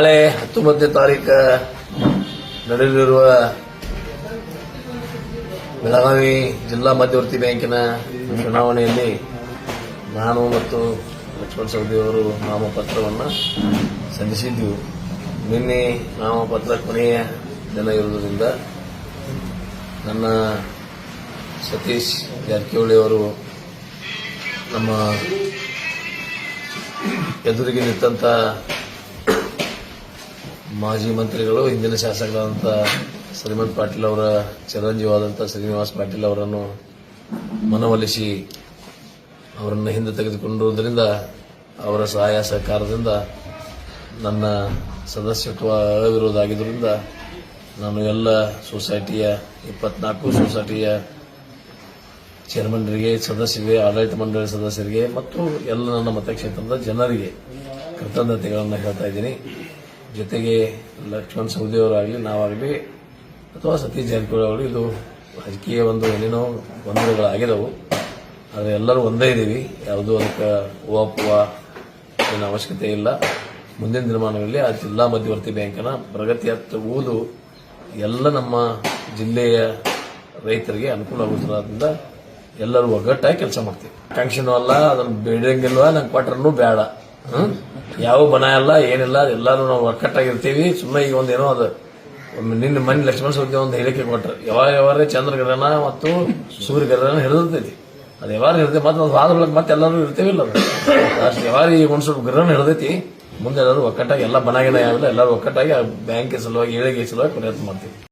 ನಾಳೆ ಹತ್ತೊಂಬತ್ತನೇ ತಾರೀಕು ನಡೆಯಲಿರುವ ಬೆಳಗಾವಿ ಜಿಲ್ಲಾ ಮಧ್ಯವರ್ತಿ ಬ್ಯಾಂಕಿನ ಚುನಾವಣೆಯಲ್ಲಿ ನಾನು ಮತ್ತು ಲಕ್ಷ್ಮಣ ಸವದಿ ಅವರು ನಾಮಪತ್ರವನ್ನು ಸಲ್ಲಿಸಿದ್ದೆವು. ನಿನ್ನೆ ನಾಮಪತ್ರ ಕೊನೆಯ ದಿನ ಇರುವುದರಿಂದ ನನ್ನ ಸತೀಶ್ ಜಾರಕಿಹೊಳಿ ಅವರು ನಮ್ಮ ಎದುರಿಗೆ ನಿಂತಂತ ಮಾಜಿ ಮಂತ್ರಿಗಳು, ಹಿಂದಿನ ಶಾಸಕರಾದಂಥ ಶ್ರೀಮಂತ್ ಪಾಟೀಲ್ ಅವರ ಚಿರಂಜೀವಾದಂಥ ಶ್ರೀನಿವಾಸ್ ಪಾಟೀಲ್ ಅವರನ್ನು ಮನವೊಲಿಸಿ ಅವರನ್ನು ಹಿಂದೆ ತೆಗೆದುಕೊಂಡಿರುವುದರಿಂದ ಅವರ ಸಹಾಯ ಸಹಕಾರದಿಂದ ನನ್ನ ಸದಸ್ಯತ್ವ ಅಳವಿರುವುದಾಗಿದ್ದರಿಂದ ನಾನು ಎಲ್ಲ ಸೊಸೈಟಿಯ, ಇಪ್ಪತ್ನಾಲ್ಕು ಸೊಸೈಟಿಯ ಚೇರ್ಮನ್ರಿಗೆ, ಸದಸ್ಯರಿಗೆ, ಆಡಳಿತ ಮಂಡಳಿ ಸದಸ್ಯರಿಗೆ ಮತ್ತು ಎಲ್ಲ ನನ್ನ ಮತಕ್ಷೇತ್ರದ ಜನರಿಗೆ ಕೃತಜ್ಞತೆಗಳನ್ನು ಹೇಳ್ತಾ ಇದ್ದೀನಿ. ಜೊತೆಗೆ ಲಕ್ಷ್ಮಣ್ ಸವದಿಯವರಾಗಲಿ ನಾವಾಗಲಿ, ಅಥವಾ ಸತೀಶ್ ಜಾರಕಿಹೊಳಿ ಅವರು, ಇದು ರಾಜಕೀಯ ಒಂದು ಏನೇನೋ ಗೊಂದಲಗಳಾಗಿದ್ದವು ಆದರೆ ಎಲ್ಲರೂ ಒಂದೇ ಇದ್ದೀವಿ. ಯಾವುದೂ ಅದಕ್ಕೆ ಓಪುವ ಏನು ಅವಶ್ಯಕತೆ ಇಲ್ಲ. ಮುಂದಿನ ದಿನಮಾನಗಳಲ್ಲಿ ಆ ಜಿಲ್ಲಾ ಮಧ್ಯವರ್ತಿ ಬ್ಯಾಂಕನ ಪ್ರಗತಿಯತ್ತ ಓದು ಎಲ್ಲ ನಮ್ಮ ಜಿಲ್ಲೆಯ ರೈತರಿಗೆ ಅನುಕೂಲ ಆಗುತ್ತದ್ರಿಂದ ಎಲ್ಲರೂ ಒಗ್ಗಟ್ಟಾಗಿ ಕೆಲಸ ಮಾಡ್ತೀವಿ. ಆಕಾಂಕ್ಷೆನೂ ಅಲ್ಲ, ಅದನ್ನು ಬೇಡಂಗಿಲ್ವ? ನಂಗೆ ಕೊಟ್ರೂ ಬೇಡ? ಯಾವ ಬನ ಇಲ್ಲ ಏನಿಲ್ಲ ಎಲ್ಲರೂ ನಾವು ಒಕ್ಕಟ್ಟಾಗಿರ್ತೀವಿ ಸುಮ್ಮನೆ ಈಗ ಒಂದೇನೋ ಅದು ನಿನ್ನ ಮನೆ ಲಕ್ಷ್ಮಣ ಸೌದಿ ಒಂದು ಹೇಳಿಕೆ ಕೊಟ್ಟರು ಯಾವಾಗ ಯಾವಾಗ ಚಂದ್ರಗ್ರಹಣ ಮತ್ತು ಸೂರ್ಯಗ್ರಹಣ ಹಿಡಿದಿರ್ತೈತಿ. ಅದು ಯಾವಾಗ ಹಿಡಿದೆ ಮತ್ತೆ ಅದು ಆದ್ರೊಳಗೆ ಮತ್ತೆ ಎಲ್ಲರೂ ಇರ್ತೀವಿಲ್ಲ ಅದು. ಅಷ್ಟು ಯಾವಾಗ ಈಗ ಒಂದು ಸ್ವಲ್ಪ ಗ್ರಹಣ ಹಿಡಿದೈತಿ. ಮುಂದೆ ಎಲ್ಲರೂ ಒಕ್ಕಟ್ಟಾಗಿ ಎಲ್ಲ ಬನಾಗಿನ ಯಾವಿಲ್ಲ ಎಲ್ಲರೂ ಒಕ್ಕಟ್ಟಾಗಿ ಬ್ಯಾಂಕ್ ಸಲುವಾಗಿ ಏಳಿಗೆ ಸಲುವಾಗಿ ಪ್ರಯತ್ನ ಮಾಡ್ತೀವಿ.